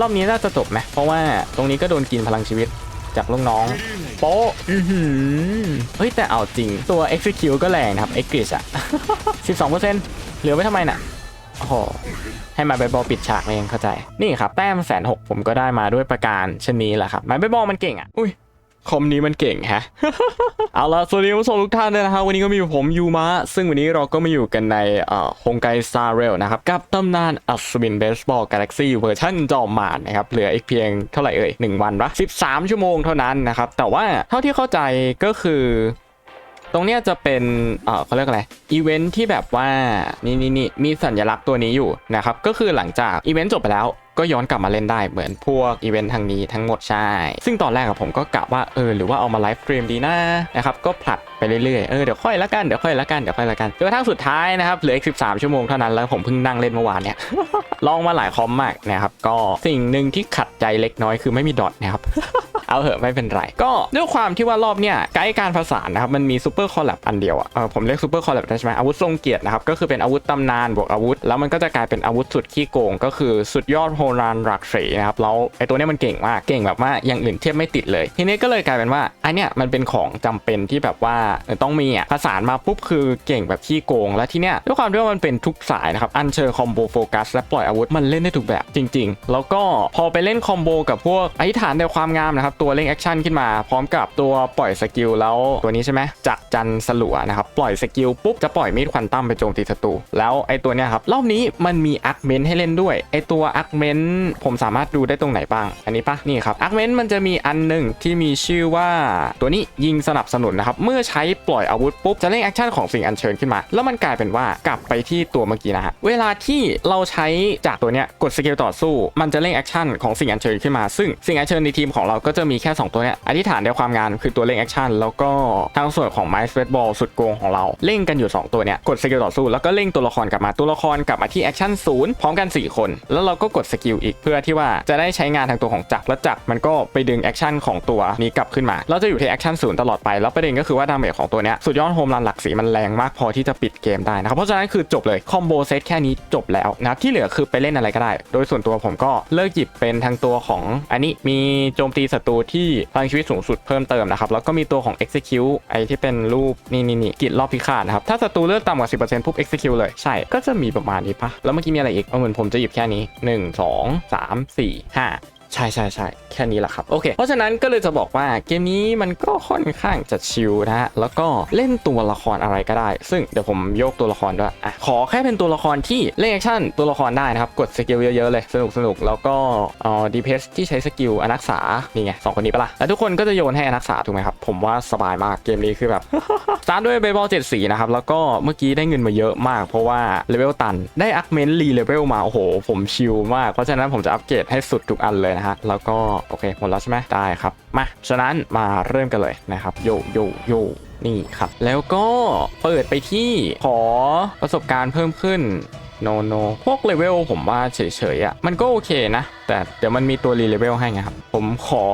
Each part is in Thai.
รอบนี้น่าจะจบไหมเพราะว่าตรงนี้ก็โดนกินพลังชีวิตจากลูกน้อง โป๊ะอือหือเฮ้ย แต่เอาจริงตัว execute ก็แรงนะครับ e x i s อะ 12%เหลือไว้ทำไมน่ะ โอ้โห ให้มาใบบอลปิดฉากเองเข้าใจ นี่ครับ แต้มแสนหกผมก็ได้มาด้วยประการชนนี้แหละครับไม้ใบบอลมันเก่งอะ อุ้ย คอมนี้มันเก่งฮะ เอาละสวัสดีผู้ชมทุกท่านด้วยนะฮะวันนี้ก็มีผมยูมะซึ่งวันนี้เราก็มาอยู่กันในเอ่อฮงไกซาเรลนะครับ กับตำนานอัศวินเบสบอลกาแล็กซี่เวอร์ชันจอมมารนะครับ เหลืออีกเพียงเท่าไหร่เอ่ย 1 วันปะ13 ชั่วโมงเท่านั้นนะครับ แต่ว่าเท่าที่เข้าใจก็คือ ตรงเนี้ยจะเป็นเออเขาเรียกอะไรอีเวนท์ที่แบบว่านี่นี่นี่มีสัญลักษณ์ตัวนี้อยู่นะครับก็คือหลังจากอีเวนต์จบไปแล้วก็ย้อนกลับมาเล่นได้เหมือนพวกอีเวนต์ทางนี้ทั้งหมดใช่ ซึ่งตอนแรกอะผมก็กะว่าเออหรือว่าเอามาไลฟ์สตรีมดีนะนะครับก็ผลัดไปเรื่อยๆเออเดี๋ยวค่อยละกันเดี๋ยวค่อยละกันเดี๋ยวค่อยละกันจนกระทั่งสุดท้ายนะครับเหลืออีก 13 ชั่วโมงเท่านั้นแล้วผมเพิ่งนั่งเล่นเมื่อวานเนี่ยลองมาหลายคอมมากนะครับก็สิ่งหนึ่งที่ขัดใจเล็กน้อยคือไม่มีดอทนะครับ เอาเหอะไม่เป็นไร ก็ด้วยความที่ว่ารอบเนี่ยไกด์การผสานนะครับมันมีซูเปอร์คอลแลบอันเดียวอะเออผมเรียกซูเปอร์คอลแลบได้ใช่ไหมอาวุธทรงเกียรตินะครับก็คือเป็นอาวุธตำนานบวกอาวุธ แล้วมันก็จะกลายเป็นอาวุธสุดขี้โกง ก็คือสุดยอดโฮรานรักสีนะครับแล้วไอตัวเนี้ยมันเก่งมากเก่งแบบว่าอย่างอื่นเทียบไม่ติดเลย ทีนี้ก็เลยกลายเป็นว่าอันเนี้ยมันเป็นของจำเป็นที่แบบว่าต้องมีอะผสานมาปุ๊บคือเก่งแบบขี้โกง แล้วทีเนี้ยด้วยความที่ว่ามันเป็นทุกสายนะครับอันเชิญคอมโบโฟกัสและปล่อยอาวุธมันเล่นได้ทุกแบบจริง ๆ แล้วก็พอไปเล่นคอมโบกับพวกอธิฐานในความงามนะครับตัวเร่งแอคชั่นขึ้นมา พร้อมกับตัวปล่อยสกิลแล้วตัวนี้ใช่ไหมจักรจันสลัวนะครับปล่อยสกิลปุ๊บจะปล่อยมีดควันตั้มไปโจมตีศัตรูแล้วไอตัวเนี้ยครับรอบนี้มันมีอาร์คเมนให้เล่นด้วยไอตัวอาร์คเมนผมสามารถดูได้ตรงไหนบ้าง อันนี้ปะนี่ครับอาร์คเมนมันจะมีอันหนึ่งที่มีชื่อว่าตัวนี้ยิงสนับสนุนนะครับเมื่อใช้ปล่อยอาวุธปุ๊บจะเร่งแอคชั่นของสิ่งอัญเชิญขึ้นมา แล้วมันกลายเป็นว่ากลับไปที่ตัวเมื่อกี้นะฮะเวลาที่เราใช้จากตัวเนี้ยกดสกิลต่อสู้ มันจะเร่งแอคชั่นของสิ่งอัญเชิญขึ้นมา ซึ่งสิ่งอัญเชิญในทีมของเราก็จะมีแค่ 2 ตัวเนี้ยอธิษฐานในความงานคือตัวเร่งแอคชั่นแล้วก็ทางส่วนของไมซ์เฟสบอลสุดโกงของเราเร่งกันอยู่ 2 ตัวเนี้ยกดสกิลต่อสู้แล้วก็เร่งตัวละครกลับมาตัวละครกลับมาที่แอคชั่นศูนย์พร้อมกัน 4 คน แล้วเราก็กดสกิลอีกเพื่อที่ว่าจะได้ใช้งานทางตัวของจักรและจักรมันก็ไปดึงแอคชั่นของตัวนี้กลับขึ้นมา เราจะอยู่ที่แอคชั่นศูนย์ตลอดไปแล้วประเด็นก็คือว่าดาเมจของตัวเนี้ยสุดยอดโฮมรันหลักสีมันแรงมากพอที่จะปิดเกมได้นะครับเพราะฉะนั้นคือจบเลยคอมโบเซตแค่นี้จบแล้วนะครับที่เหลือคือไปเล่นอะไรก็ได้ โดยส่วนตัวผมก็เลิกหยิบเป็นทางตัวของอันนี้มีโจมตีศัตรูที่พลังชีวิตสูงสุดเพิ่มเติมนะครับ แล้วก็มีตัวของ execute ไอที่เป็นรูปนี่นี่นี่กิจรอบพิฆาตนะครับ ถ้าศัตรูเลือดต่ำกว่า 10%ปุ๊บ execute เลย ใช่ ก็จะมีประมาณนี้ปะแล้วเมื่อกี้มีอะไรอีกเอาเหมือนผมจะหยิบแค่นี้ 1 2 3 4 5 ใช่ใช่ใช่แค่นี้แหละครับ โอเค เพราะฉะนั้นก็เลยจะบอกว่าเกมนี้มันก็ค่อนข้างจะชิลนะฮะ แล้วก็เล่นตัวละครอะไรก็ได้ ซึ่งเดี๋ยวผมโยกตัวละครด้วยอะขอแค่เป็นตัวละครที่เล่นแอคชั่นตัวละครได้นะครับ กดสกิลเยอะๆเลย สนุกสนุกแล้วก็เอ่อดีเพสที่ใช้สกิลอนักษา นี่ไงสองคนนี้ปะล่ะ แล้วทุกคนก็จะโยนให้อนักษาถูกไหมครับ ผมว่าสบายมากเกมนี้คือแบบสตาร์ทด้วยเบย์บอลเจ็ดสีนะครับ แล้วก็เมื่อกี้ได้เงินมาเยอะมาก เพราะว่าเลเวลตัน ได้อัพเมนต์รีเลเวลมา โอ้โห ผมชิลมาก เพราะฉะนั้นผมจะอัปเกรดให้สุดทุกอันเลยนะฮะ แล้วก็โอเคหมดแล้วใช่ไหมได้ครับ มา ฉะนั้นมาเริ่มกันเลยนะครับ โยโยโยนี่ครับ แล้วก็เปิดไปที่ขอประสบการณ์เพิ่มขึ้นโนโนพวกเลเวลผมว่าเฉยๆอะมันก็โอเคนะ แต่เดี๋ยวมันมีตัวรีเลเวลให้ไงครับ ผมขอ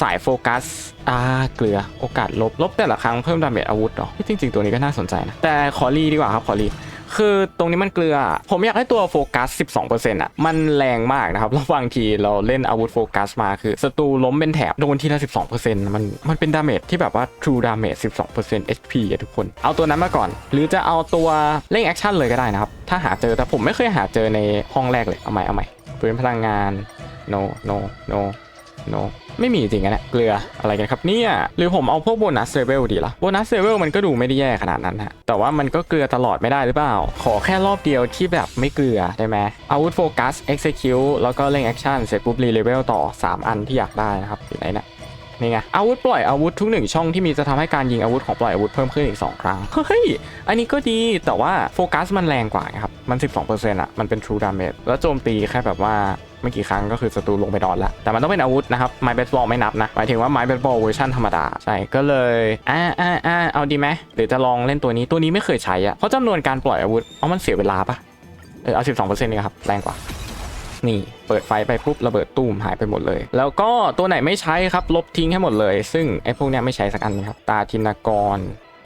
สายโฟกัสอ่าเกลือโอกาสลบ ลบแต่ละครั้งเพิ่มดาเมจอาวุธเหรอที่จริงๆ ตัวนี้ก็น่าสนใจนะ แต่ขอรีดีกว่าครับ ขอรี คือตรงนี้มันเกลือ ผมอยากให้ตัวโฟกัส 12%อะ มันแรงมากนะครับ แล้วบางทีเราเล่นอาวุธโฟกัสมาคือศัตรูล้มเป็นแถบ โดนทีละ 12%มัน มันเป็นดาเมจที่แบบว่า true damage 12% HP อะทุกคน เอาตัวนั้นมาก่อน หรือจะเอาตัวเร่งแอคชั่นเลยก็ได้นะครับ ถ้าหาเจอ แต่ผมไม่เคยหาเจอในห้องแรกเลย เอาใหม่ เอาใหม่ปืนพลังงาน no no no no ไม่มีจริงอะเนี่ยเกลืออะไรกันครับเนี่ยหรือผมเอาพวกโบนัสเลเวลดีละโบนัสเลเวลมันก็ดูไม่ได้แย่ขนาดนั้นฮะแต่ว่ามันก็เกลือตลอดไม่ได้หรือเปล่า ขอแค่รอบเดียวที่แบบไม่เกลือได้ไหมอาวุธโฟกัส execute แล้วก็เร่งแอคชั่นเสร็จปุ๊บรีเลเวลต่อ 3 อันที่อยากได้นะครับอยู่ไหนเนี่ยนี่ไงอาวุธปล่อยอาวุธทุกหนึ่งช่องที่มีจะทำให้การยิงอาวุธของปล่อยอาวุธเพิ่มขึ้นอีก 2 ครั้ง เฮ้ย อันนี้ก็ดีแต่ว่าโฟกัสมันแรงกว่าครับ มัน 12%อะมันเป็น true damage แล้วโจมตีแค่แบบว่า ไม่กี่ครั้งก็คือศัตรูลงไปนอนแล้วแต่มันต้องเป็นอาวุธนะครับไม้เบสบอลไม่นับนะหมายถึงว่าไม้เบสบอลเวอร์ชันธรรมดาใช่ก็เลยอ่าอ่าอ่าเอาดีไหมหรือจะลองเล่นตัวนี้ตัวนี้ไม่เคยใช้อะเพราะจำนวนการปล่อยอาวุธเอามันเสียเวลาปะเออเอา12%นี่ครับแรงกว่านี่เปิดไฟไปปุ๊บระเบิดตู้มหายไปหมดเลย แล้วก็ตัวไหนไม่ใช้ครับลบทิ้งให้หมดเลย ซึ่งไอ้พวกเนี้ยไม่ใช้สักอันนะครับตาทินากร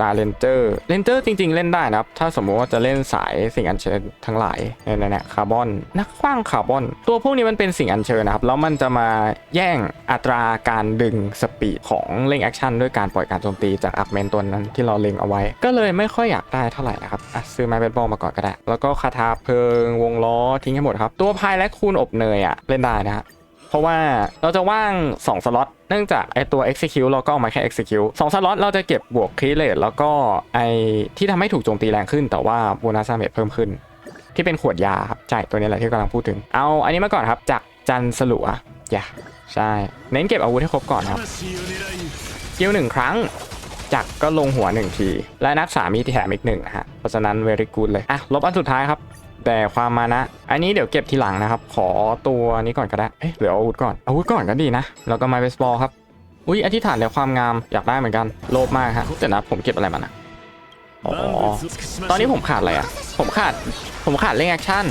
ตตาเลนเจอร์เลนเจอร์จริง ๆ เล่นได้นะครับ ถ้าสมมติว่าจะเล่นสายสิ่งอัญเชิญทั้งหลายเนี่ยเนี่ยคาร์บอน นักขว้างคาร์บอน ตัวพวกนี้มันเป็นสิ่งอัญเชิญนะครับ แล้วมันจะมาแย่งอัตราการดึงสปีดของเล่งแอคชั่นด้วยการปล่อยการโจมตีจากอักเมนตัวนั้นที่เราเล็งเอาไว้ ก็เลยไม่ค่อยอยากได้เท่าไหร่นะครับอะซื้อไม้เบสบอลมาก่อนก็ได้ แล้วก็คาถาเพลิงวงล้อทิ้งให้หมดครับ ตัวพายและคูณอบเนยอะเล่นได้นะฮะ เพราะว่าเราจะว่าง 2 สล็อตเนื่องจากไอตัว execute เราก็เอามาแค่ execute สองสล็อตเราจะเก็บบวก c r e a t e แล้วก็ไอที่ทำให้ถูกโจมตีแรงขึ้น แต่ว่าโบนัสเมจเพิ่มขึ้น ที่เป็นขวดยาครับใช่ตัวนี้แหละที่กำลังพูดถึง เอาอันนี้มาก่อนครับจากจันสลัวอย่าใช่ เน้นเก็บอาวุธให้ครบก่อนครับสกิลหนึ่งครั้งจักก็ลงหัวหนึ่งที และนับสามีที่แถมอีกหนึ่งฮะเพราะฉะนั้นเวริกูดเลยอะลบอันสุดท้ายครับ แต่ความมานะ อันนี้เดี๋ยวเก็บทีหลังนะครับ ขอตัวนี้ก่อนก็ได้ เอ๊ะหลืออาวุธก่อน อาวุธก่อนก็ดีนะ แล้วก็มาเบสบอลครับ อุ้ยอธิษฐานในความงามอยากได้เหมือนกัน โลภมากฮะแต่นะผมเก็บอะไรมานะอ๋อ ตอนนี้ผมขาดอะไรอะ ผมขาด ผมขาดเร่งแอคชั่น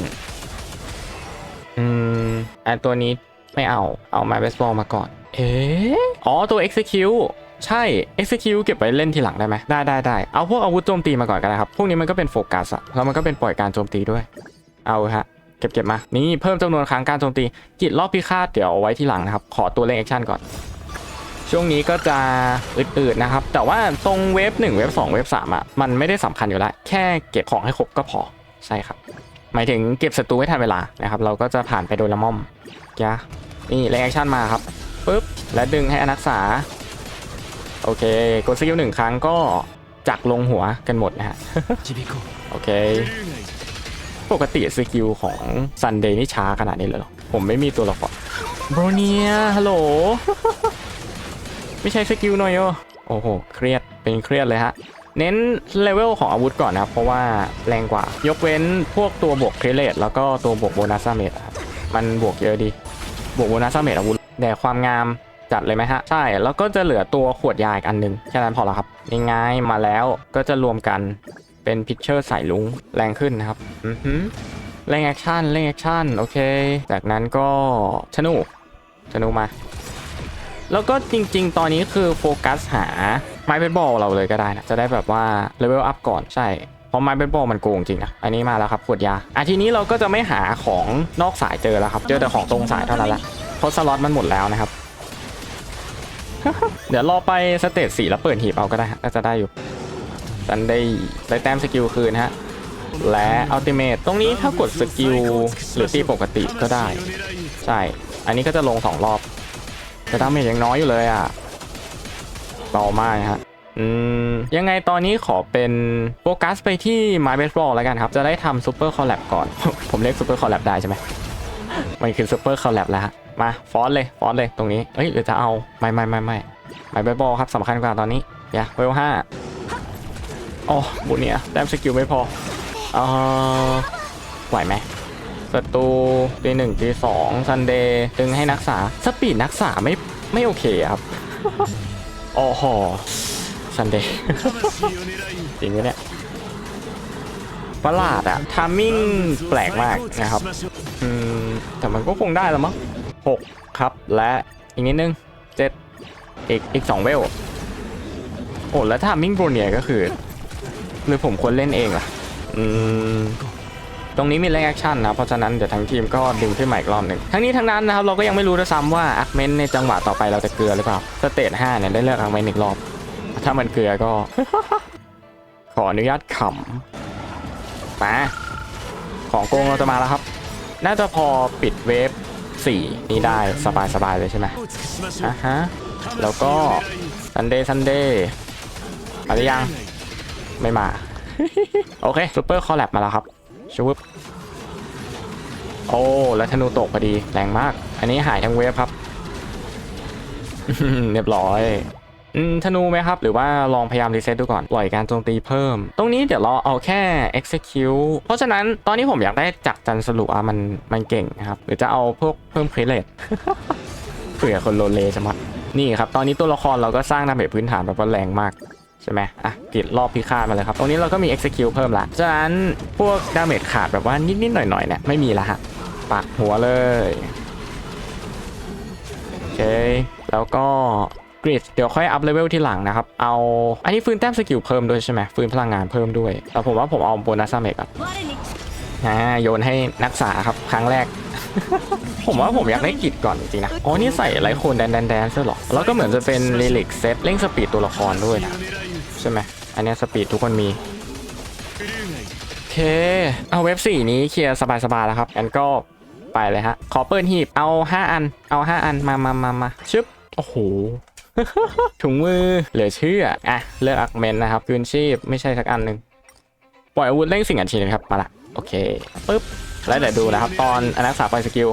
อืมไอตัวนี้ไม่เอา เอามาเบสบอลมาก่อน เอ๊อ๋อ ตัว execute ใช่ execute เก็บไว้เล่นทีหลังได้ไหมได้ได้ได้เอาพวกอาวุธโจมตีมาก่อนก็ได้ครับ พวกนี้มันก็เป็นโฟกัสอะแล้วมันก็เป็นปล่อยการโจมตีด้วย เอาฮะเก็บเก็บมา นี่เพิ่มจำนวนครั้งการโจมตี กิจรอบพิฆาตเดี๋ยวเอาไว้ทีหลังนะครับ ขอตัวเล่นแอคชั่นก่อน ช่วงนี้ก็จะอืดๆนะครับ แต่ว่าตรงเวฟ1เวฟ2เวฟ3อะ มันไม่ได้สำคัญอยู่แล้ว แค่เก็บของให้ครบก็พอ ใช่ครับ หมายถึงเก็บศัตรูให้ทันเวลานะครับ เราก็จะผ่านไปโดยละม่อมยะนี่แรงแอคชั่นมาครับปุ๊บ และดึงให้อนักษา โอเค กดสกิลหนึ่งครั้งก็จักลงหัวกันหมดนะฮะ โอเค ปกติสกิลของซันเดย์นี่ช้าขนาดนี้เลยหรอ ผมไม่มีตัวละครโบรเนียฮัลโหล ไม่ใช่สกิลหน่อยโอ้โห เครียด เป็นเครียดเลยฮะ เน้นเลเวลของอาวุธก่อนนะเพราะว่าแรงกว่า ยกเว้นพวกตัวบวกเครเลตแล้วก็ตัวบวกโบนัสเมทมันบวกเยอะดี บวกโบนัสเมทอาวุธแต่ความงาม จัดเลยไหมฮะ ใช่ แล้วก็จะเหลือตัวขวดยาอีกอันหนึ่งแค่นั้นพอละครับ ง่ายๆมาแล้วก็จะรวมกันเป็นพิชเชอร์สายลุงแรงขึ้นนะครับ อือหือเร่งแอคชั่นเร่งแอคชั่นโอเค จากนั้นก็ธนูธนูมา แล้วก็จริง ๆ ตอนนี้คือโฟกัสหาไม้เบสบอลเราเลยก็ได้นะ จะได้แบบว่าเลเวลอัพก่อนใช่เพราะไม้เบสบอลมันโกงจริงนะอันนี้มาแล้วครับขวดยาอะทีนี้เราก็จะไม่หาของนอกสายเจอแล้วครับ เจอแต่ของตรงสายเท่านั้นแหละเพราะสล็อตมันหมดแล้วนะครับ เดี๋ยวรอไปสเตจสี่แล้วเปิดหีบเอาก็ได้ก็จะได้อยู่ตันได้ได้แต้มสกิลคืนฮะ และอัลติเมตตรงนี้ถ้ากดสกิลหรือตีปกติก็ได้ ใช่ อันนี้ก็จะลงสองรอบ แต่ดาเมจยังน้อยอยู่เลยอะต่อมาฮะอืมยังไงตอนนี้ขอเป็นโฟกัสไปที่ไม Baseball แล้วกันครับ จะได้ทำซูเปอร์คอลแลบก่อน ผมเรียกซูเปอร์คอลแลบได้ใช่ไหมมันคือซูเปอร์คอลแลบแล้วฮะ มาฟอนเลยฟอนเลยตรงนี้เอ้ยเดี๋ยวจะเอาไม่ไม่ไม่ไม่ไม่ไบบอครับสำคัญกว่าตอนนี้อย่าเวลห้าโอ้บุเนี่ยแต้มสกิลไม่พอเออไหวไหมประตูตีหนึ่งตีสองซันเดย์ตึงให้นักษาสปีดนักษาไม่ไม่โอเคครับโอ้โหซันเดย์จริงเนี่ยประหลาดอะทามมิ่งแปลกมากนะครับ อืม แต่มันก็คงได้แล้วมั้ง หกครับ และอีกนิดนึงเจ็ดอีกอีกสองเวล โอ้ แล้วทามิ่งโบรเนียก็คือ หรือผมควรเล่นเองล่ะ อืม ตรงนี้มีแรงแอคชั่นนะ เพราะฉะนั้นเดี๋ยวทั้งทีมก็ดึงขึ้นมาอีกรอบหนึ่ง ทั้งนี้ทั้งนั้นนะครับ เราก็ยังไม่รู้ด้วยซ้ำว่าอาร์เมนในจังหวะต่อไปเราจะเกลือหรือเปล่า สเตจ5เนี่ยได้เลือกอาร์เมนอีกรอบ ถ้ามันเกลือก็ ขออนุญาตขำมาของโกงเราจะมาแล้วครับ น่าจะพอปิดเวฟ 14 นี่ได้สบายสบายเลยใช่ไหมอะฮะ แล้วก็ซันเดย์ซันเดย์มาหรือยัง ไม่มา โอเคซูเปอร์คอลแลบมาแล้วครับชูบโอ้แล้วธนูตกพอดี แรงมาก อันนี้หายทั้งเวฟครับ เรียบร้อย อืมธนูไหมครับ หรือว่าลองพยายามรีเซ็ตดูก่อนปล่อยการโจมตีเพิ่ม ตรงนี้เดี๋ยวเราเอาแค่ execute เพราะฉะนั้นตอนนี้ผมอยากได้จักจันสรุปอะมันมันเก่งนะครับ หรือจะเอาพวกเพิ่มคริเลตเผื่อคนโลเลจะมัดนี่ครับ ตอนนี้ตัวละครเราก็สร้างดาเมจพื้นฐานแบบว่าแรงมากใช่ไหมอะกิดรอบพิฆาตมาเลยครับ ตรงนี้เราก็มี execute เพิ่มละฉะนั้นพวกดาเมจขาดแบบว่านิดๆหน่อยๆเนี่ยไม่มีละฮะปักหัวเลยโอเคแล้วก็ กริดเดี๋ยวค่อยอัพเลเวลที่หลังนะครับ เอาอันนี้ฟื้นแต้มสกิลเพิ่มด้วยใช่ไหมฟื้นพลังงานเพิ่มด้วยแต่ผมว่าผมเอาโบนัสเมกอะนะโยนให้นักษาครับครั้งแรก ผมว่าผมอยากได้กิจก่อนจริงนะอ๋อนี่ใส่ไรโคนแดนแดนแดนใช่หรอ แล้วก็เหมือนจะเป็นลิลิกเซตเร่งสปีดตัวละครด้วยนะใช่ไหมอันนี้สปีดทุกคนมีเค เอาเว็บสี่นี้เคลียร์สบายๆแล้วครับงั้นก็ไปเลยฮะ ขอเปิดหีบ เอา 5 อัน เอา 5 อัน มามามามาชึบ โอ้โห ถุงมือเหลือเชื่ออะเลือกอักเมนนะครับคืนชีพไม่ใช่สักอันหนึ่งปล่อยอาวุธเร่งสิ่งอันชีนครับมาละโอเคปึ๊บแล้วเดี๋ยวดูนะครับ ตอนอนักษาปล่อยสกิล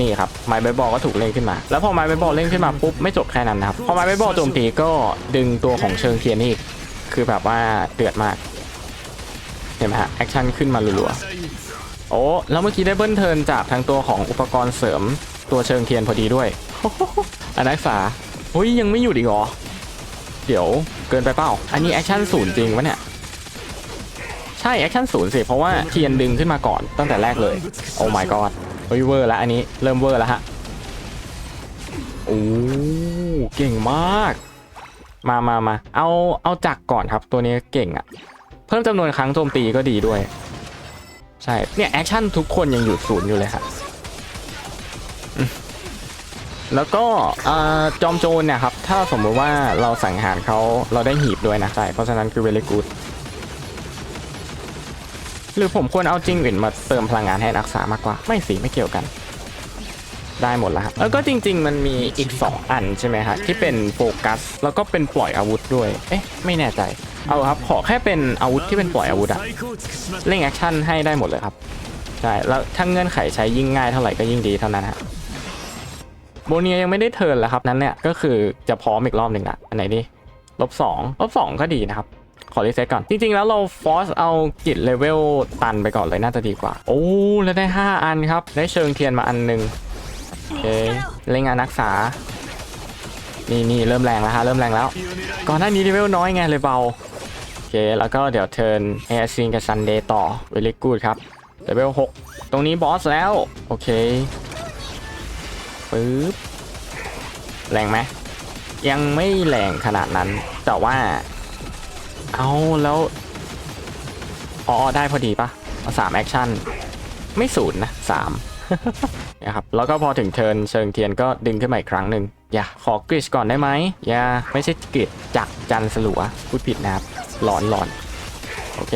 นี่ครับไม้เบบอลก็ถูกเล่งขึ้นมา แล้วพอไม้เบบอลเล่งขึ้นมาปุ๊บไม่จบแค่นั้นนะครับพอไม้เบบอลโจมตีก็ดึงตัวของเชิงเทียนอีกคือแบบว่าเดือดมากเห็นไหมฮะแอคชั่นขึ้นมารัวๆโอ้แล้วเมื่อกี้ได้เบิ้ลเทินจากทางตัวของอุปกรณ์เสริมตัวเชิงเทียนพอดีด้วย อนักษาเฮ้ยยังไม่หยุดอีกเหรอ เดี๋ยวเกินไปเปล่า อันนี้แอคชั่นศูนย์จริงวะเนี่ย ใช่แอคชั่นศูนย์สิ เพราะว่าเทียนดึงขึ้นมาก่อนตั้งแต่แรกเลย โอ้ my god เฮ้ยเวอร์แล้วอันนี้เริ่มเวอร์แล้วฮะ โอ้เก่งมาก มามามาเอาเอาจักรก่อนครับตัวนี้เก่งอะเพิ่มจำนวนครั้งโจมตีก็ดีด้วย ใช่เนี่ยแอคชั่นทุกคนยังอยู่ศูนย์อยู่เลยครับ แล้วก็จอมโจรเนี่ยครับ ถ้าสมมติว่าเราสังหารเขาเราได้หีบด้วยนะใช่เพราะฉะนั้นคือเวลิกูดหรือผมควรเอาจิงอื่นมาเติมพลังงานให้รักษามากกว่า ไม่สีไม่เกี่ยวกัน ได้หมดแล้วครับแล้วก็จริง ๆ มันมีอีก 2 อันใช่ไหมฮะที่เป็นโฟกัส แล้วก็เป็นปล่อยอาวุธด้วย เอ๊ะ ไม่แน่ใจ เอาครับขอแค่เป็นอาวุธที่เป็นปล่อยอาวุธอะเร่งแอคชั่นให้ได้หมดเลยครับใช่แล้วถ้าเงื่อนไขใช้ยิ่งง่ายเท่าไหร่ก็ยิ่งดีเท่านั้นฮะ โบเนียยังไม่ได้เทิร์นแล้วครับ นั้นเนี่ยก็คือจะพร้อมอีกรอบหนึ่งละอันไหนดีลบสองลบสองก็ดีนะครับ ขอรีเซ็ตก่อน จริง ๆ แล้วเราฟอสเอากิจเลเวลตันไปก่อนเลยน่าจะดีกว่า โอ้แล้วได้ 5 อันครับ ได้เชิงเทียนมาอันหนึ่งโอเคเล่งงานนักษา นี่นี่เริ่มแรงแล้วฮะเริ่มแรงแล้ว ก่อนหน้านี้เลเวลน้อยไงเลยเบาโอเคแล้วก็เดี๋ยวเทิร์นเอซินกับซันเดย์ต่อเวลิกูดครับเลเวล6ตรงนี้บอสแล้ว โอเค ปึ๊บแรงไหมยังไม่แรงขนาดนั้น แต่ว่า เอาแล้วอ๋อได้พอดีปะสามแอคชั่น ไม่ศูนย์นะสามนะครับแล้วก็พอถึงเทินเชิงเทียนก็ดึงขึ้นมาอีกครั้งหนึ่งอย่าขอกริชก่อนได้ไหมอย่าไม่ใช่กริชจักรจันทร์สลัวพูดผิดนะครับหลอนหลอนโอเค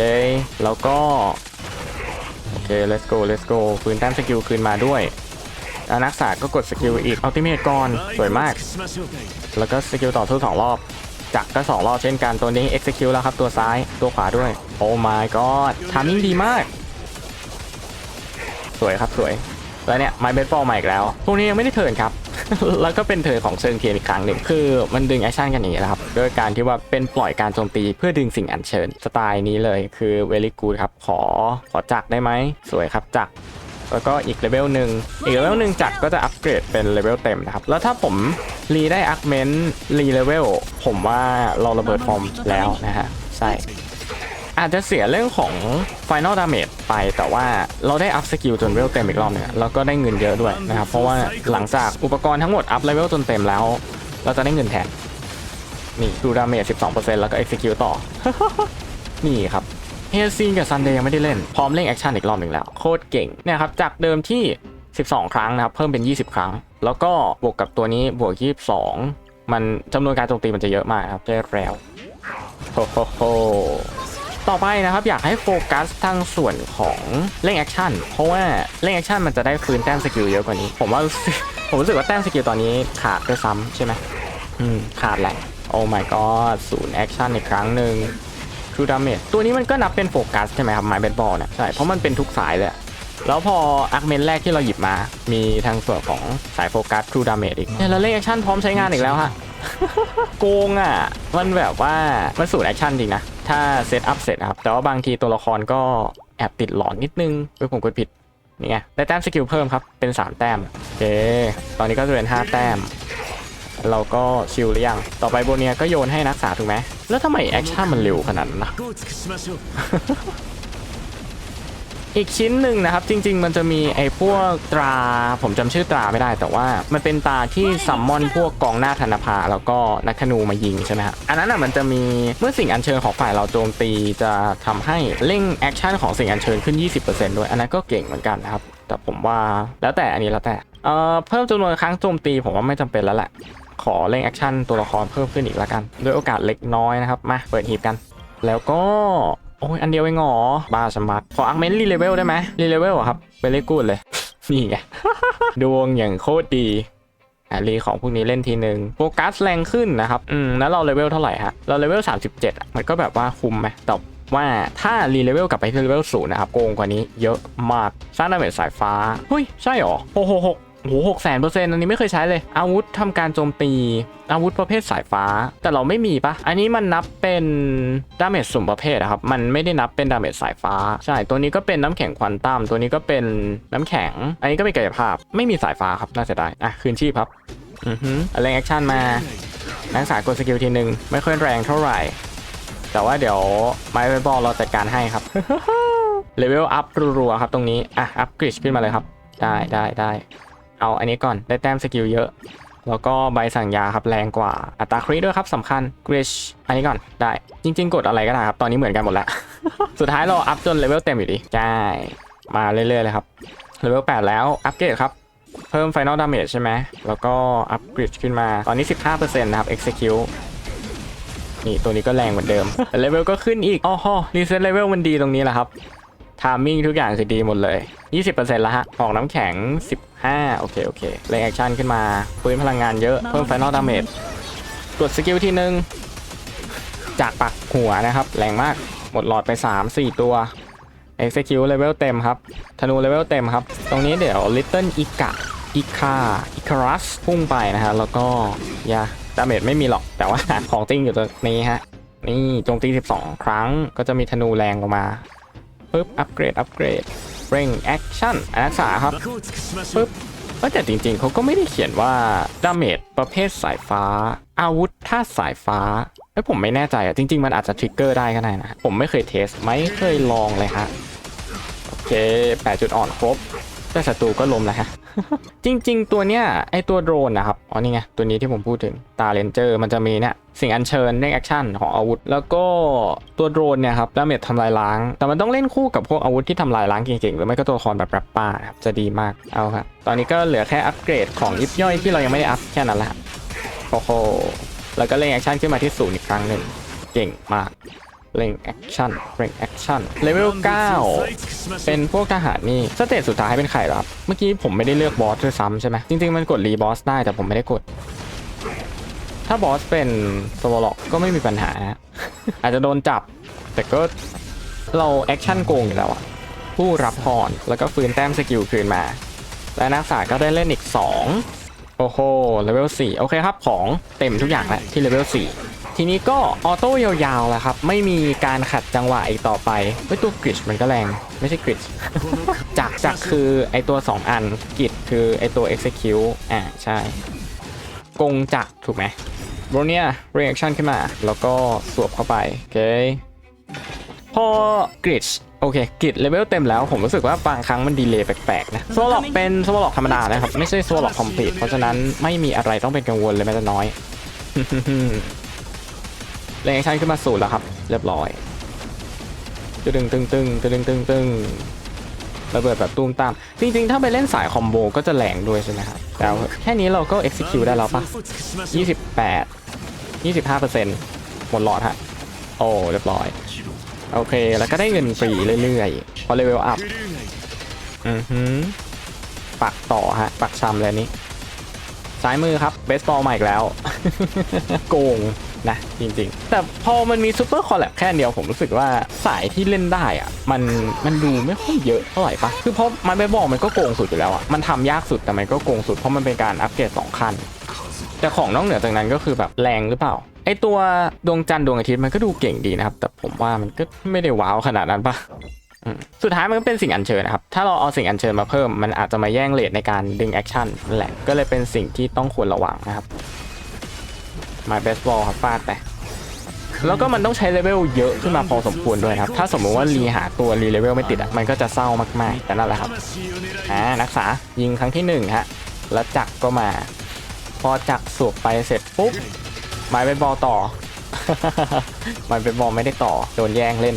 แล้วก็ โอเค let's go let's go ปืนแต้มสกิลคืนมาด้วย อนักศาก็กดสกิลอีกอัลติเมทก่อนสวยมาก แล้วก็สกิลต่อสู้สองรอบ จักก็สองรอบเช่นกันตัวนี้ execute แล้วครับตัวซ้ายตัวขวาด้วย โอ้ my god ทามิ่งดีมาก สวยครับสวย แล้วเนี่ยไมเบสบอลใหม่อีกแล้วพวกนี้ยังไม่ได้เทินครับ แล้วก็เป็นเทินของเซิงเคียนอีกครั้งหนึ่งคือมันดึงแอคชั่นกันอย่างนี้นะครับด้วยการที่ว่าเป็นปล่อยการโจมตีเพื่อดึงสิ่งอัญเชิญสไตล์นี้เลยคือเวลิกูดครับขอขอจักได้ไหมสวยครับจัก แล้วก็อีกเลเวลหนึ่งอีกเลเวลหนึ่งจักรก็จะอัปเกรดเป็นเลเวลเต็มนะครับ แล้วถ้าผมรีได้อักเมนต์รีเลเวลผมว่าเราระเบิดฟอร์มแล้วนะฮะใช่อาจจะเสียเรื่องของ Final Damage ไปแต่ว่าเราได้อัพสกิลจนเวลเต็มอีกรอบหนึงอะแล้วก็ได้เงินเยอะด้วยนะครับ เพราะว่าหลังจากอุปกรณ์ทั้งหมดอัพเลเวลจนเต็มแล้ว เราจะได้เงินแทนนี่ดูดาเมจ 12%แล้วก็ execute ต่อ นี่ครับ เฮซีนกับซันเดย์ยังไม่ได้เล่น พร้อมเล่นแอคชั่นอีกรอบหนึ่งแล้ว โคตรเก่งเนี่ยครับจากเดิมที่ 12 ครั้งนะครับ เพิ่มเป็น 20 ครั้ง แล้วก็บวกกับตัวนี้บวก 22 มันจำนวนการโจมตีมันจะเยอะมากครับได้แล้วโฮโฮโฮต่อไปนะครับอยากให้โฟกัสทางส่วนของเล่นแอคชั่นเพราะว่าเล่นแอคชั่นมันจะได้ฟื้นแต้มสกิลเยอะกว่านี้ ผมว่าผมรู้สึกว่าแต้มสกิลตอนนี้ขาดด้วยซ้ำใช่ไหมอืมขาดแหละโอ้ my god ศูนย์แอคชั่นอีกครั้งหนึ่ง True Damage ตัวนี้มันก็นับเป็นโฟกัสใช่ไหมครับไม้เบสบอลเนี่ยใช่เพราะมันเป็นทุกสายเลยแล้วพออาร์เมนแรกที่เราหยิบมา มีทางส่วนของสายโฟกัส True Damage อีกเนี่ยเราเล่นแอคชั่นพร้อมใช้งานอีกแล้วฮะโกงอะ มันแบบว่า มันสูตรแอคชั่นจริงนะ ถ้าเซตอัพเสร็จครับ แต่ว่าบางทีตัวละครก็แอบติดหลอนนิดนึงเฮ้ยผมกดผิด นี่ไง ได้แต้มสกิลเพิ่มครับ เป็น 3 แต้มโอเค ตอนนี้ก็จะเป็น 5 แต้ม เราก็ชิลหรือยัง ต่อไปโบเนียก็โยนให้นักษาถูกไหม แล้วทำไมแอคชั่นมันเร็วขนาดนั้นะอีกชิ้นหนึ่งนะครับ จริง ๆ มันจะมีไอ้พวกตรา ผมจำชื่อตราไม่ได้ แต่ว่ามันเป็นตราที่ซัมมอนพวกกองหน้าธนภาแล้วก็นักขนูมายิงใช่ไหมฮะอันนั้นอะมันจะมีเมื่อสิ่งอัญเชิญของฝ่ายเราโจมตีจะทำให้เร่งแอคชั่นของสิ่งอัญเชิญขึ้น 20%ด้วย อันนั้นก็เก่งเหมือนกันนะครับ แต่ผมว่าแล้วแต่อันนี้แล้วแต่เอ่อเพิ่มจำนวนครั้งโจมตีผมว่าไม่จำเป็นแล้วแหละ ขอเร่งแอคชั่นตัวละครเพิ่มขึ้นอีกแล้วกัน ด้วยโอกาสเล็กน้อยนะครับ มาเปิดหีบกัน แล้วก็ โอ้ยอันเดียวเองหรอบ้าสมัตขออักเมนรีเลเวลได้ไหมรีเลเวลครับไปเล่กูดเลย นี่ไงดวงอย่างโคตรดีอะรีของพวกนี้เล่นทีหนึ่งโฟกัสแรงขึ้นนะครับ อืม แล้วเราเลเวลเท่าไหร่ฮะ เราเลเวล 37 มันก็แบบว่าคุมไหมแต่ว่าถ้ารีเลเวลกลับไปที่เลเวลศูนย์นะครับ โกงกว่านี้เยอะมาก สร้างดาเมจสายฟ้า เฮ้ย ใช่หรอโอ้โหหก โอ้โหหกแสนเปอร์เซ็นต์อันนี้ไม่เคยใช้เลย อาวุธทำการโจมตี อาวุธประเภทสายฟ้า แต่เราไม่มีปะอันนี้มันนับเป็นดาเมจสุ่มประเภทอะครับ มันไม่ได้นับเป็นดาเมจสายฟ้า ใช่ ตัวนี้ก็เป็นน้ำแข็งควอนตัมตัวนี้ก็เป็นน้ำแข็ง อันนี้ก็เป็นกายภาพ ไม่มีสายฟ้าครับ น่าเสียดาย อะ คืนชีพครับ อือฮึอะไรแอคชั่นมา นักศึกษากดสกิลทีหนึ่งไม่ค่อยแรงเท่าไหร่ แต่ว่าเดี๋ยวไม้เบสบอลเราจัดการให้ครับ เลเวลอัพรัวๆครับตรงนี้ อะ อัพกริชขึ้นมาเลยครับ ได้ได้ได้ เอาอันนี้ก่อนได้แต้มสกิลเยอะ แล้วก็ใบสั่งยาครับแรงกว่าอัตราคริด้วยครับสำคัญกริชอันนี้ก่อนได้จริง ๆ กดอะไรก็ได้ครับ ตอนนี้เหมือนกันหมดแล้ว สุดท้ายเราอัพจนเลเวลเต็มอยู่ดีใช่มาเรื่อยๆเลยครับเลเวล8แล้วอัปเกรดครับเพิ่ม Final Damage ใช่ไหม แล้วก็อัปเกรดขึ้นมา ตอนนี้ 15%นะครับ Execute นี่ ตัวนี้ก็แรงเหมือนเดิมเลเวลก็ขึ้นอีกอ๋อฮรีเซ็ตเลเวลมันดีตรงนี้แหละครับ ทามมิ่งทุกอย่างคือดีหมดเลย 20%แล้วฮะของน้ำแข็ง 15 โอเค โอเคเร่งแอคชั่นขึ้นมาฟื้นพลังงานเยอะ เพิ่ม Final Damage กดสกิลที่หนึ่งจากปักหัวนะครับ แรงมาก หมดหลอดไป 3-4 ตัว Execute level เต็มครับ ธนู level เต็มครับ ตรงนี้เดี๋ยว Little อิกะอิคาอิคารัสพุ่งไปนะฮะ แล้วก็ยาดาเมจไม่มีหรอก แต่ว่าของจริงอยู่ตรงนี้ฮะ นี่โจมตี 12 ครั้งก็จะมีธนูแรงออกมา ปึ๊บอัปเกรดอัปเกรดเร่งแอคชั่นรักษาครับปึ๊บแต่จริงๆ เขาก็ไม่ได้เขียนว่าดาเมจประเภทสายฟ้า อาวุธท่าสายฟ้าไอ้ผมไม่แน่ใจอะจริง ๆ มันอาจจะทริกเกอร์ได้ก็ได้นะ ผมไม่เคยเทส ไม่เคยลองเลยฮะ โอเคแปดจุดอ่อนครบ แต่ศัตรูก็ล้มแล้วฮะ จริง ๆ ตัวเนี้ยไอตัวโดรนนะครับ อ๋อนี่ไงตัวนี้ที่ผมพูดถึงตาเลนเจอร์มันจะมีเนี่ยสิ่งอัญเชิญเร่งแอคชั่นของอาวุธ แล้วก็ตัวโดรนเนี่ยครับดาเมจทำลายล้าง แต่มันต้องเล่นคู่กับพวกอาวุธที่ทำลายล้างเก่งๆ หรือไม่ก็ตัวละครแบบแรปป้าครับจะดีมากเอาครับตอนนี้ก็เหลือแค่อัปเกรดของยิบย่อยที่เรายังไม่ได้อัพแค่นั้นแหละฮะโอ้โหแล้วก็เร่งแอคชั่นขึ้นมาที่ศูนย์อีกครั้งหนึ่งเก่งมาก เร่งแอคชั่นเร่งแอคชั่นเลเวล9เป็นพวกทหารนี่สเตจสุดท้ายเป็นใครครับ เมื่อกี้ผมไม่ได้เลือกบอสด้ยซ้ำใช่ไหมจริงๆมันกดรีบอสได้แต่ผมไม่ได้กด ถ้าบอสเป็นสวอลกก็ไม่มีปัญหานะอาจจะโดนจับ แต่ก็เราแอคชั่นโกงอยู่แล้วอะผู้รับพรแล้วก็ฟื้นแต้มสกิลคืนมา และนักษาก็ได้เล่นอีก 2 โอ้โหเลเวล4โอเคครับของเต็มทุกอย่างแล้วที่เลเวล4 ทีนี้ก็ออโต้ยาวๆแล้วครับ ไม่มีการขัดจังหวะอีกต่อไปเฮ้ยตัวกริชมันก็แรง ไม่ใช่กริชこのจักรจักรคือไอตัว 2 อันกิจคือไอตัว execute อ่าใช่ กงจักรถูกไหมโรเนีย reaction ขึ้นมา แล้วก็สวบเข้าไป โอเค พอกริดโอเคกริดเลเวลเต็มแล้วผมรู้สึกว่าบางครั้งมันดีเลย์แปลกๆนะสวอล็อกเป็นสวอล็อกธรรมดานะครับ ไม่ใช่สวอล็อกคอมพลีทเพราะฉะนั้นไม่มีอะไรต้องเป็นกังวลเลยแม้แต่น้อย แรงแอชันขึ้นมาสูตแล้วครับ เรียบร้อยตึงตึงตึงตึงตึงตึงระเบิดแบบตุ้มตาม จริง ๆ ถ้าไปเล่นสายคอมโบก็จะแรงด้วยใช่ไหมครับแต่แค่นี้เราก็ execute ได้แล้วปะ28 25%หมดหลอดฮะ โอ้ เรียบร้อย โอเค แล้วก็ได้เงินฟรีเรื่อยๆ พอเลเวลอัพ อือหือ ปักต่อฮะ ปักชำเลยนี้ ซ้ายมือครับ เบสบอลใหม่อีกแล้ว โกง นะจริงๆ แต่พอมันมีซูเปอร์คอลแลบแค่เดียวผมรู้สึกว่าสายที่เล่นได้อะมันมันดูไม่ค่อยเยอะเท่าไหร่ปะคือเพราะมันไปบอกมันก็โกงสุดอยู่แล้วอะมันทำยากสุดแต่มันก็โกงสุดเพราะมันเป็นการอัปเกรดสองขั้นแต่ของนอกเหนือจากนั้นก็คือแบบแรงหรือเปล่าไอตัวดวงจันทร์ดวงอาทิตย์มันก็ดูเก่งดีนะครับ แต่ผมว่ามันก็ไม่ได้ว้าวขนาดนั้นปะสุดท้ายมันก็เป็นสิ่งอัญเชิญนะครับ ถ้าเราเอาสิ่งอัญเชิญมาเพิ่ม มันอาจจะมาแย่งเลทในการดึงแอคชั่นนั่นแหละ ก็เลยเป็นสิ่งที่ต้องควรระวังนะครับ ไม้เบสบอลครับฟาดไปแล้วก็มันต้องใช้เลเวลเยอะขึ้นมาพอสมควรด้วยครับ ถ้าสมมติว่ารีหาตัวรีเลเวลไม่ติดอะ มันก็จะเศร้ามากๆ แต่นั่นแหละครับ อ่า นักษา ยิงครั้งที่1ฮะ แล้วจักก็มา พอจักสวบไปเสร็จปุ๊บ หมายเปสบอลต่อ หมายเปสบอลไม่ได้ต่อ โดนแย่งเล่น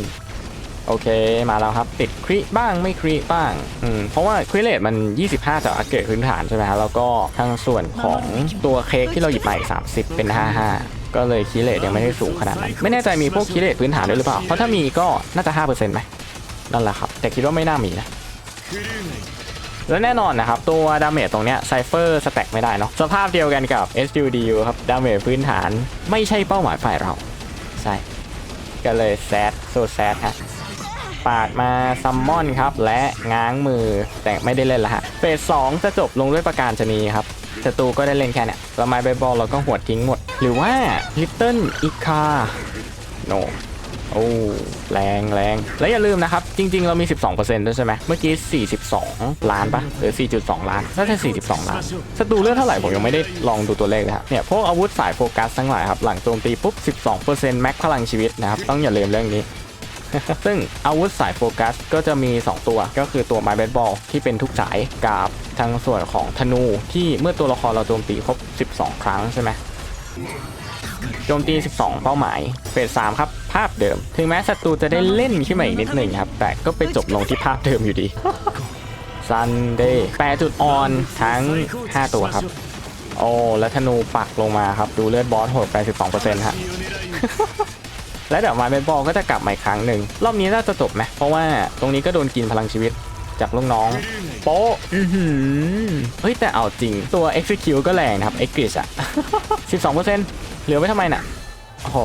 โอเคมาแล้วครับติดคริบ้างไม่คริบ้างอืมเพราะว่าคริเลตมัน 25จากอาเกตพื้นฐานใช่ไหมฮะแล้วก็ทางส่วนของตัวเค้กที่เราหยิบมาอีก30 เป็น 55 ก็เลยคิเลตยังไม่ได้สูงขนาดนั้น ไม่แน่ใจมีพวกคิเลตพื้นฐานด้วยหรือเปล่า เพราะถ้ามีก็น่าจะ5%ไหมนั่นแหละครับ แต่คิดว่าไม่น่ามีนะแล้วแน่นอนนะครับ ตัวดาเมจตรงเนี้ยไซเฟอร์สแต็กไม่ได้เนาะสภาพเดียวกันกับ SUDU ครับดาเมจพื้นฐานไม่ใช่เป้าหมายฝ่ายเรา ใช่ ก็เลยแซดโซแซดฮะ ปาดมาซัมมอนครับ และง้างมือแต่ไม่ได้เล่นละฮะเฟสสองจะจบลงด้วยประการชนีครับศัตรูก็ได้เล่นแค่เนี้ยแล้วไม้ใบบอลเราก็หวดทิ้งหมด หรือว่าลิตเติ้ลอีคาโนโอ้แรงแรงแล้วอย่าลืมนะครับ จริง ๆ เรามี 12%ด้วยใช่ไหมเมื่อกี้ 42 ล้านปะหรือ 4.2 ล้านน่าจะ42 ล้านศัตรูเลือดเท่าไหร่ ผมยังไม่ได้ลองดูตัวเลขเลยครับเนี่ยพวกอาวุธสายโฟกัสทั้งหลายครับ หลังโจมตีปุ๊บ 12%แม็กพลังชีวิตนะครับ ต้องอย่าลืมเรื่องนี้ ซึ่งอาวุธสายโฟกัสก็จะมี 2 ตัวก็คือตัวไม้เบสบอลที่เป็นทุกสายกับทางส่วนของธนูที่เมื่อตัวละครเราโจมตีครบ 12 ครั้งใช่ไหมโจมตี 12 เป้าหมายเฟสสามครับ ภาพเดิม ถึงแม้ศัตรูจะได้เล่นขึ้นมาอีกนิดหนึ่งครับ แต่ก็ไปจบลงที่ภาพเดิมอยู่ดีซันเดย์แปจุดออนทั้ง 5 ตัวครับ โอ้ และธนูปักลงมาครับ ดูเลือดบอสหดไป12%ฮะ และดอบไม้เบสบอลก็จะกลับใหม่ครั้งหนึ่งรอบนี้น่าจะจบไหมเพราะว่าตรงนี้ก็โดนกินพลังชีวิตจากลูกน้อง โป๊ะเฮ้ย แต่เอาจริงตัว Execute ก็แรงนะครับเอ็ e x c r i s อะ12%เหลือไว้ทำไมน่ะโอ้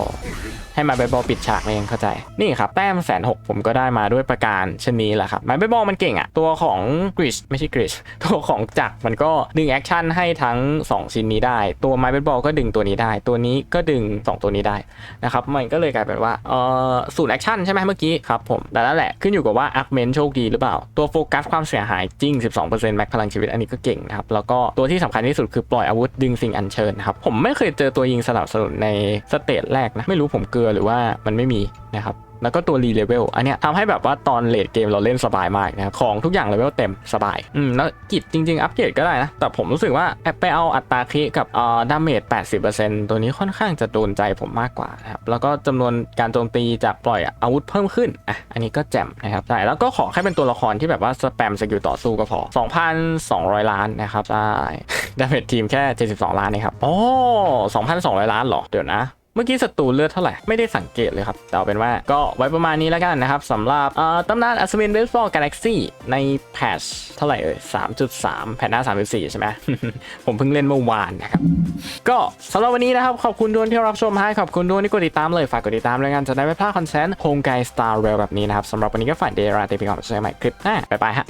ให้มาใบบอลปิดฉากเองเข้าใจ นี่ครับแต้มแสนหกผมก็ได้มาด้วยประการชนนี้แหละครับไม้ใบบอลมันเก่งอะตัวของกริชไม่ใช่กริชตัวของจักรมันก็ดึงแอคชั่นให้ทั้ง 2 ชิ้นนี้ได้ ตัวไม้ใบบอลก็ดึงตัวนี้ได้ ตัวนี้ก็ดึง 2 ตัวนี้ได้นะครับมันก็เลยกลายเป็นว่าเออศูนย์แอคชั่นใช่ไหมเมื่อกี้ครับผมแต่นั่นแหละขึ้นอยู่กับว่าอาร์คเมนโชคดีหรือเปล่า ตัวโฟกัสความเสียหายจริง 12%แม็กพลังชีวิตอันนี้ก็เก่งนะครับแล้วก็ตัวที่สำคัญที่สุดคือปล่อยอาวุธดึงสิ่งอัญเชิญครับผมไม่เคยเจอตัวยิงสนับสนุนในสเตจแรกนะไม่รู้ผมเกลือหรือว่ามันไม่มีนะครับแล้วก็ตัวรีเลเวลอันเนี้ยทำให้แบบว่าตอนเลดเกมเราเล่นสบายมากนะครับ ของทุกอย่างเลเวลเต็มสบาย อืม แล้วกิจจริง ๆ อัปเกรดก็ได้นะ แต่ผมรู้สึกว่าไปเอาอัตราคิกับเอ่อดาเมจ80%ตัวนี้ค่อนข้างจะโดนใจผมมากกว่านะครับ แล้วก็จำนวนการโจมตีจากปล่อยอาวุธเพิ่มขึ้น อะ อันนี้ก็แจ่มนะครับใช่แล้วก็ขอแค่เป็นตัวละครที่แบบว่าสแปมสกิลต่อสู้ก็พอ 2,200 ล้านนะครับใช่ดาเมจทีมแค่ 72 ล้านนะครับโอ้2,200 ล้านเหรอเดี๋ยวนะ เมื่อกี้ศัตรูเลือดเท่าไหร่ ไม่ได้สังเกตเลยครับแต่เอาเป็นว่าก็ไว้ประมาณนี้แล้วกันนะครับสำหรับตำนานอัศวินเบสบอลกาแล็กซี่ในแพทชเท่าไหร่เอ่ย3.3 แพทหน้า 34 ใช่ไหมผมเพิ่งเล่นเมื่อวานนะครับก็สำหรับวันนี้นะครับ ขอบคุณทุกคนที่รับชมให้ขอบคุณทุกคนที่กดติดตามเลยฝากกดติดตามเลยกันจะได้ไม่พลาดคอนเทนต์โฮมไกสตาร์เรลแบบนี้นะครับสำหรับวันนี้ก็ฝ่ายเดราเตไปก่อนเจอกันใหม่คลิปหน้าบ๊ายบายฮะ